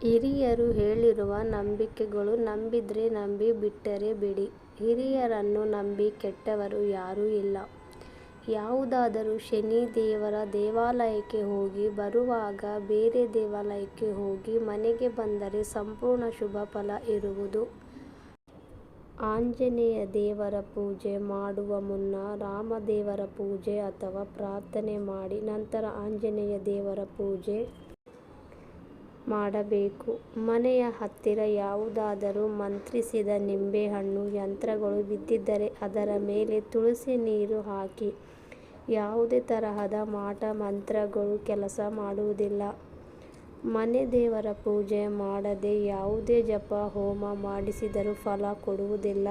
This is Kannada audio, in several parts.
ಹಿರಿಯರು ಹೇಳಿರುವ ನಂಬಿಕೆಗಳು ನಂಬಿದ್ರೆ ನಂಬಿ ಬಿಟ್ಟರೆ ಬಿಡಿ. ಹಿರಿಯರನ್ನು ನಂಬಿ ಕೆಟ್ಟವರು ಯಾರೂ ಇಲ್ಲ. ಯಾವುದಾದರೂ ಶನಿ ದೇವರ ದೇವಾಲಯಕ್ಕೆ ಹೋಗಿ, ಬರುವಾಗ ಬೇರೆ ದೇವಾಲಯಕ್ಕೆ ಹೋಗಿ ಮನೆಗೆ ಬಂದರೆ ಸಂಪೂರ್ಣ ಶುಭ ಫಲ ಇರುವುದು. ಆಂಜನೇಯ ದೇವರ ಪೂಜೆ ಮಾಡುವ ಮುನ್ನ ರಾಮ ದೇವರ ಪೂಜೆ ಅಥವಾ ಪ್ರಾರ್ಥನೆ ಮಾಡಿ, ನಂತರ ಆಂಜನೇಯ ದೇವರ ಪೂಜೆ ಮಾಡಬೇಕು. ಮನೆಯ ಹತ್ತಿರ ಯಾವುದಾದರೂ ಮಂತ್ರಿಸಿದ ನಿಂಬೆಹಣ್ಣು, ಯಂತ್ರಗಳು ಬಿದ್ದಿದ್ದರೆ ಅದರ ಮೇಲೆ ತುಳಸಿ ನೀರು ಹಾಕಿ. ಯಾವುದೇ ತರಹದ ಮಾಟ, ಮಂತ್ರಗಳು ಕೆಲಸ ಮಾಡುವುದಿಲ್ಲ. ಮನೆ ದೇವರ ಪೂಜೆ ಮಾಡದೆ ಯಾವುದೇ ಜಪ, ಹೋಮ ಮಾಡಿಸಿದರೂ ಫಲ ಕೊಡುವುದಿಲ್ಲ.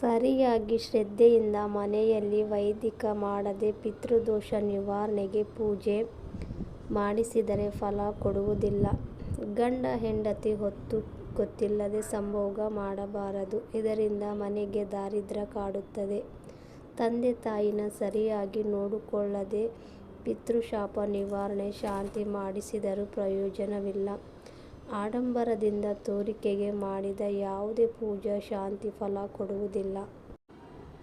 ಸರಿಯಾಗಿ ಶ್ರದ್ಧೆಯಿಂದ ಮನೆಯಲ್ಲಿ ವೈದಿಕ ಮಾಡದೆ ಪಿತೃದೋಷ ನಿವಾರಣೆಗೆ ಪೂಜೆ ಮಾಡಿಸಿದರೆ ಫಲ ಕೊಡುವುದಿಲ್ಲ. ಗಂಡ ಹೆಂಡತಿ ಹೊತ್ತು ಗೊತ್ತಿಲ್ಲದೆ ಸಂಭೋಗ ಮಾಡಬಾರದು. ಇದರಿಂದ ಮನೆಗೆ ದಾರಿದ್ರ್ಯ ಕಾಡುತ್ತದೆ. ತಂದೆ ತಾಯಿನ ಸರಿಯಾಗಿ ನೋಡಿಕೊಳ್ಳದೆ ಪಿತೃಶಾಪ ನಿವಾರಣೆ ಶಾಂತಿ ಮಾಡಿಸಿದರೂ ಪ್ರಯೋಜನವಿಲ್ಲ. ಆಡಂಬರದಿಂದ ತೋರಿಕೆಗೆ ಮಾಡಿದ ಯಾವುದೇ ಪೂಜಾ ಶಾಂತಿ ಫಲ ಕೊಡುವುದಿಲ್ಲ.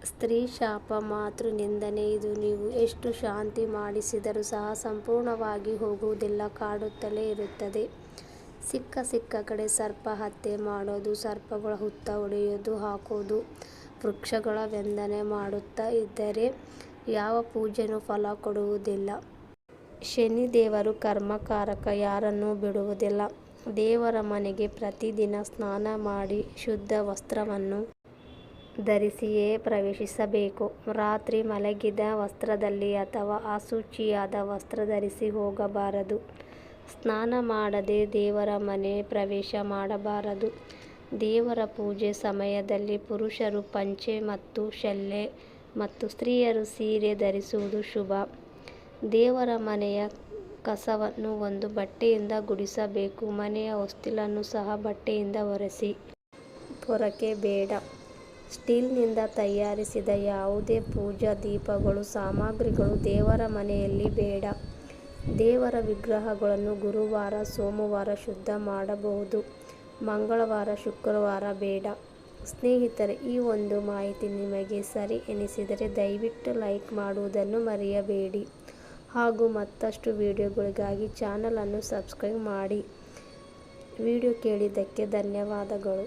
ಸ್ತ್ರೀ ಶಾಪ ಮಾತೃ ನಿಂದನೆ ಇದು ನೀವು ಎಷ್ಟು ಶಾಂತಿ ಮಾಡಿಸಿದರೂ ಸಹ ಸಂಪೂರ್ಣವಾಗಿ ಹೋಗುವುದಿಲ್ಲ, ಕಾಡುತ್ತಲೇ ಇರುತ್ತದೆ. ಸಿಕ್ಕ ಸಿಕ್ಕ ಕಡೆ ಸರ್ಪ ಹತ್ಯೆ ಮಾಡೋದು, ಸರ್ಪಗಳ ಹುತ್ತ ಒಡೆಯೋದು, ಹಾಕೋದು, ವೃಕ್ಷಗಳ ವಂದನೆ ಮಾಡುತ್ತಾ ಇದ್ದರೆ ಯಾವ ಪೂಜೆನೂ ಫಲ ಕೊಡುವುದಿಲ್ಲ. ಶನಿ ದೇವರು ಕರ್ಮಕಾರಕ, ಯಾರನ್ನೂ ಬಿಡುವುದಿಲ್ಲ. ದೇವರ ಮನೆಗೆ ಪ್ರತಿದಿನ ಸ್ನಾನ ಮಾಡಿ ಶುದ್ಧ ವಸ್ತ್ರವನ್ನು ಧರಿಸಿಯೇ ಪ್ರವೇಶಿಸಬೇಕು. ರಾತ್ರಿ ಮಲಗಿದ ವಸ್ತ್ರದಲ್ಲಿ ಅಥವಾ ಅಶುಚಿಯಾದ ವಸ್ತ್ರ ಧರಿಸಿ ಹೋಗಬಾರದು. ಸ್ನಾನ ಮಾಡದೆ ದೇವರ ಮನೆ ಪ್ರವೇಶ ಮಾಡಬಾರದು. ದೇವರ ಪೂಜೆ ಸಮಯದಲ್ಲಿ ಪುರುಷರು ಪಂಚೆ ಮತ್ತು ಶಲ್ಲೆ ಮತ್ತು ಸ್ತ್ರೀಯರು ಸೀರೆ ಧರಿಸುವುದು ಶುಭ. ದೇವರ ಮನೆಯ ಕಸವನ್ನು ಒಂದು ಬಟ್ಟೆಯಿಂದ ಗುಡಿಸಬೇಕು. ಮನೆಯ ಹೊಸ್ತಿಲನ್ನು ಸಹ ಬಟ್ಟೆಯಿಂದ ಒರೆಸಿ. ಪೊರಕೆ ಬೇಡ. ಸ್ಟೀಲ್ನಿಂದ ತಯಾರಿಸಿದ ಯಾವುದೇ ಪೂಜಾ ದೀಪಗಳು, ಸಾಮಗ್ರಿಗಳು ದೇವರ ಮನೆಯಲ್ಲಿ ಬೇಡ. ದೇವರ ವಿಗ್ರಹಗಳನ್ನು ಗುರುವಾರ, ಸೋಮವಾರ ಶುದ್ಧ ಮಾಡಬಹುದು. ಮಂಗಳವಾರ, ಶುಕ್ರವಾರ ಬೇಡ. ಸ್ನೇಹಿತರೆ, ಈ ಒಂದು ಮಾಹಿತಿ ನಿಮಗೆ ಸರಿ ಎನಿಸಿದರೆ ದಯವಿಟ್ಟು ಲೈಕ್ ಮಾಡುವುದನ್ನು ಮರೆಯಬೇಡಿ ಹಾಗೂ ಮತ್ತಷ್ಟು ವಿಡಿಯೋಗಳಿಗಾಗಿ ಚಾನಲನ್ನು ಸಬ್ಸ್ಕ್ರೈಬ್ ಮಾಡಿ. ವಿಡಿಯೋ ಕೇಳಿದ್ದಕ್ಕೆ ಧನ್ಯವಾದಗಳು.